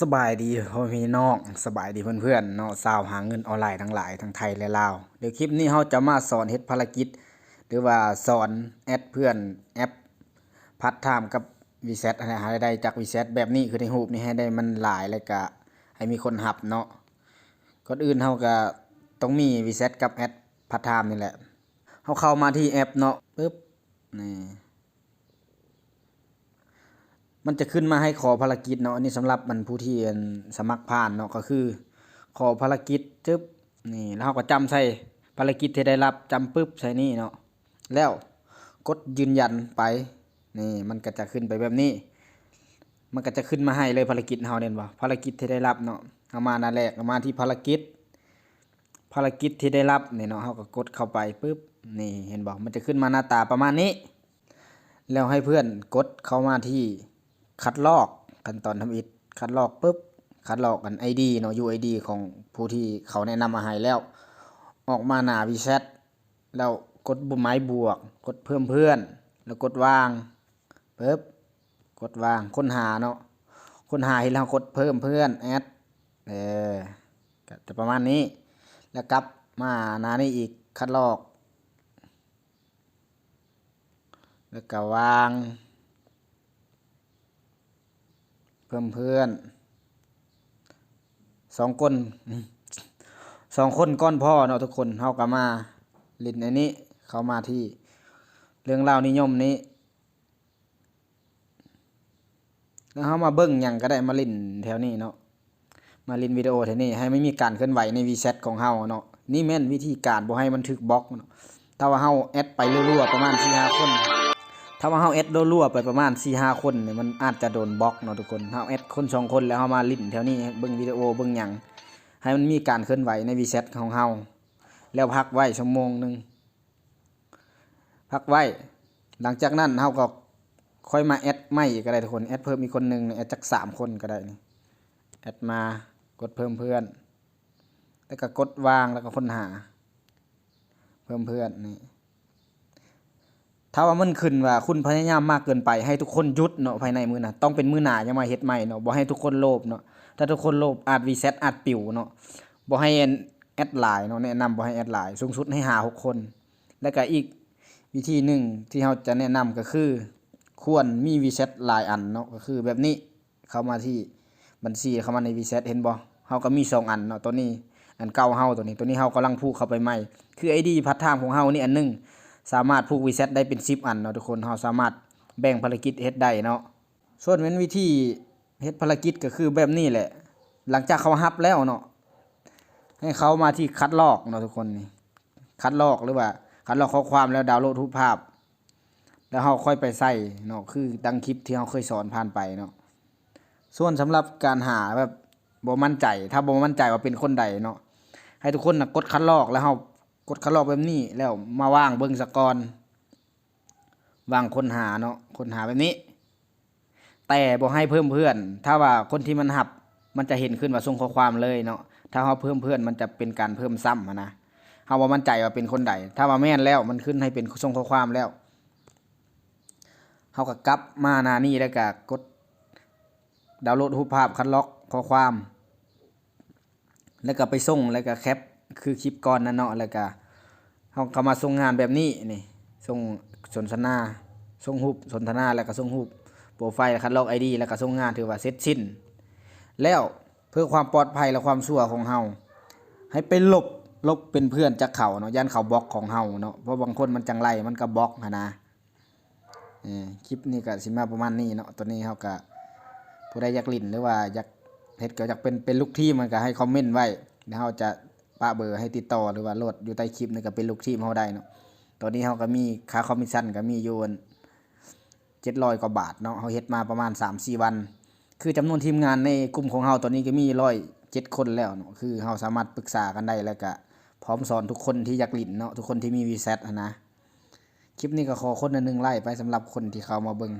สบายดีพ่อพี่น้องสบายดีเพื่อนๆเนาะสาวหาเงินออนไลน์ทั้งหลายทั้งไทยและลาวเดี๋ยวคลิปนี้เราจะมาสอนเฮ็ดภารกิจ หรือว่าสอนแอดเพื่อนแอปพัดไทม์กับวีเซตให้หารายได้จากวีเซตแบบนี้คือในรูปนี้ให้ได้มันหลายแล้วก็ให้มีคนหับเนาะก่อนอื่นเฮาก็ต้องมีวีเซตกับแอดพัดไทม์นี่แหละเฮาเข้ามาที่แอปเนาะปึ๊บนี่ มันจะขึ้นมาให้ขอภารกิจเนาะอันนี้สำหรับมันผู้ที่อันสมัครผ่านเนาะก็คือ ขอภารกิจจึ๊บนี่แล้วเราก็จำใส่ภารกิจที่ได้รับจำปึ๊บใส่นี่เนาะแล้วกดยืนยันไปนี่มันก็จะขึ้นไปแบบนี้ มันก็จะขึ้นมาให้เลยภารกิจเฮาเนี่ยบ่ภารกิจที่ได้รับเนาะเอามาหน้าแรกเอามาที่ภารกิจ ภารกิจที่ได้รับนี่เนาะเฮาก็กดเข้าไปปึ๊บนี่เห็นบ่มันจะขึ้นมาหน้าตาประมาณนี้ แล้วให้เพื่อนกดเข้ามาที่ คัดลอกขั้นตอนทำอิฐคัดลอกปุ๊บคัดลอกกัน ID เนาะ UID ของผู้ที่เขาแนะนำมาให้แล้ว ออกมาหน้าวีแชทแล้วกดบุไม้บวก กดเพิ่มเพื่อน แล้วกดวางปุ๊บกดวางค้นหาเนาะค้นหาให้เรากดเพิ่มเพื่อนแอดเออจะประมาณนี้ แล้วกลับมาหน้านี้อีกคัดลอก แล้วก็วาง เพิ่มเพื่อนสองคนสองคนก้อนพ่อเนาะทุกคนเขาก็มาลินในนี้ เขามาที่เรื่องราวนิยมนี้แล้วเขามาเบิ้งหยังก็ได้มาลินแถวนี้เนาะมาลินวิดีโอแถวนี้ให้ไม่มีการเคลื่อนไหวในวีแชทของเฮาเนาะนี่แม่นวิธีการบ่ให้มันถึกบล็อกเนาะถ้าว่าเฮาแอดไปรัวๆประมาณ4-5คน ถ้าว่าเฮาแอดรั่วไปประมาณ4 5คนเนี่ยมันอาจจะโดนบล็อกเนาะทุกคนเฮาแอดคนสองคนแล้วเฮามาลิ้นแถวนี้เบิ่งวิดีโอเบิ่งหยังให้มันมีการเคลื่อนไหวในวีแชทของเฮาแล้วพักไว้ชั่วโมงหนึ่งพักไว้ หลังจากนั้นเฮาก็ค่อยมาแอดใหม่ก็ได้ทุกคนแอดเพิ่มอีกคนหนึงเนี่ยแอดจักสามคนก็ได้นี่แอดมากดเพิ่มเพื่อน แล้วก็กดวางแล้วก็ค้นหา เพิ่มเพื่อนนี่ ถ้าว่ามันขึ้นว่าคุณพยายามมากเกินไปให้ทุกคนหยุดเนาะภายในมือนะต้องเป็นมือหนาจะมาเฮ็ดใหม่เนาะบ่ให้ทุกคนโลภเนาะถ้าทุกคนโลภอาจรีเซ็ตอาจปิวเนาะบ่ให้แอดไลน์เนาะแนะนำบ่ให้แอดไลน์สูงสุดให้หาหกคน แล้วก็อีกวิธีหนึ่งที่เราจะแนะนำก็คือ ควรมีวีเซ็ตหลายอันเนาะก็คือแบบนี้เข้ามาที่บัญชีเข้ามาในวีเซ็ตเห็นบ่เฮาก็มีสองอันเนาะตัวนี้อันเก่าเฮาตัวนี้ตัวนี้เฮากำลังพูกเข้าไปใหม่คือ ID พัฒทางของเฮานี่อันหนึง สามารถผูกวีเซตได้เป็น10อันเนาะทุกคนเราสามารถแบ่งภารกิจเฮ็ดได้เนาะส่วนเป็นวิธีเฮ็ดภารกิจก็คือแบบนี้แหละ หลังจากเขาฮับแล้วเนาะให้เขามาที่คัดลอกเนาะทุกคนนี่คัดลอกหรือว่า คัดลอกข้อความแล้วดาวน์โหลดรูปภาพ แล้วเราค่อยไปใส่เนาะคือดังคลิปที่เราเคยสอนผ่านไปเนาะส่วนสำหรับการหาแบบบ่มั่นใจ ถ้าบ่มั่นใจว่าเป็นคนใดเนาะให้ทุกคนนะกดคัดลอกแล้วเรา กดคัดลอกแบบนี้แล้วมาว่างเบิ่งสกอนว่างค้นหาเนาะค้นหาแบบนี้ แต่บ่ให้เพิ่มเพื่อน ถ้าว่าคนที่มันหับมันจะเห็นขึ้นว่าส่งข้อความเลยเนาะถ้าเฮาเพิ่มเพื่อนมันจะเป็นการเพิ่มซ้ำนะเฮาว่ามั่นใจว่าเป็นคนใดถ้าว่าแม่นแล้วมันขึ้นให้เป็นส่งข้อความแล้วเฮาก็กลับมาหน้านี้แล้วก็กดดาวน์โหลดรูปภาพคัดล็อกข้อความ แล้วก็ไปส่งแล้วก็แคป คือคลิปก่อนนั่นเนาะแล้วก็เฮาก็มาส่งงานแบบนี้นี่ส่งสนทนาส่งรูปสนทนาแล้วก็ส่งรูปโปรไฟล์คัดลอก ID แล้วก็ส่งงานถือว่าเสร็จสิ้น แล้วเพื่อความปลอดภัยและความชัวของเฮาให้ไปลบลบเป็นเพื่อนจากเขาเนาะยันเขาบล็อกของเฮาเนาะเพราะบางคนมันจังไรมันก็บล็อกนะคลิปนี้ก็สิมาประมาณนี้เนาะตัวนี้เฮาก็ผู้ใดอยากลิ้นหรือว่าอยากเฮ็ดก็อยากเป็นเป็นลูกทีมมันก็ให้คอมเมนต์ไว้แล้วเฮาจะ ปะเบอร์ให้ติดต่อหรือว่าโหลดอยู่ใต้คลิปนี่ก็เป็นลูกทีมเฮาได้เนาะตอนนี้เฮาก็มีค่าคอมมิชชั่นก็มีอยู่700กว่าบาทเนาะเฮาเฮ็ดมาประมาณ3-4วัน คือจำนวนทีมงานในกลุ่มของเฮาตอนนี้ก็มี107คนแล้วเนาะคือเฮาสามารถปรึกษากันได้แล้วก็พร้อมสอนทุกคนที่อยากเลินเนาะทุกคนที่มีวีซอะนะคลิปนี้ก็ขอคนหนึ่งไลค์ไปสำหรับคนที่เข้ามาเบิ่ง